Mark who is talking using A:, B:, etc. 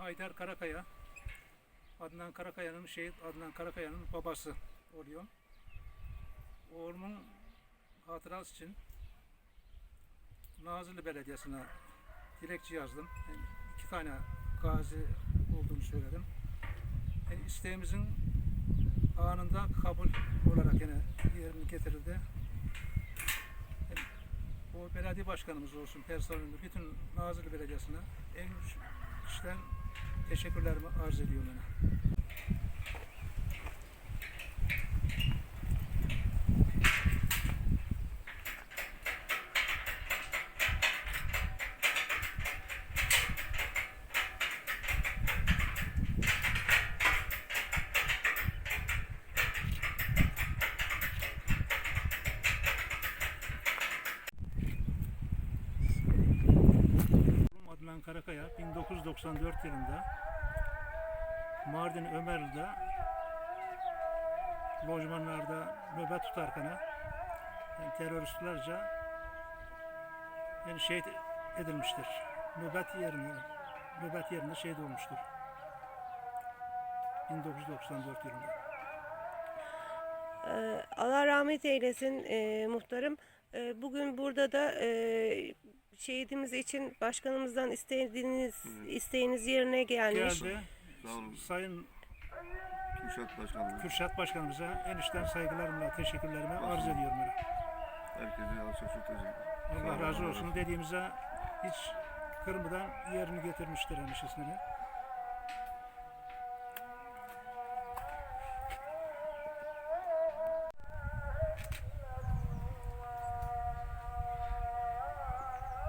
A: Haydar Karakaya. Adnan Karakaya'nın şehit Adnan Karakaya'nın babası oluyor. Oğlumun hatırası için Nazilli Belediyesi'ne dilekçe yazdım. Yani iki tane gazi olduğunu söyledim. Yani isteğimizin anında kabul olarak yine yerine getirildi. Yani o belediye başkanımız olsun, personelinde bütün Nazilli Belediyesi'ne en teşekkürlerimi arz ediyorum ona. Adnan Karakaya 1994 yılında Mardin Ömerli'de lojmanlarda nöbet tutarken yani teröristlerce yani şehit edilmiştir. Nöbet yerine nöbet yerinde şehit olmuştur. 1994 yılında.
B: Ee, Allah rahmet eylesin e, muhtarım. E, bugün burada da e, şehidimiz için başkanımızdan istediğiniz isteğiniz yerine gelmiş.
A: Geldi.
C: Sağ olun.
A: Sayın
C: Kürşat Başkanım.
A: Kürşat Başkanımıza en içten saygılarımla, teşekkürlerimi arz ediyorum.
C: Herkese alça çok teşekkür
A: Allah razı olsun. Dediğimize hiç kırmadan yerini getirmiştir hemşesini.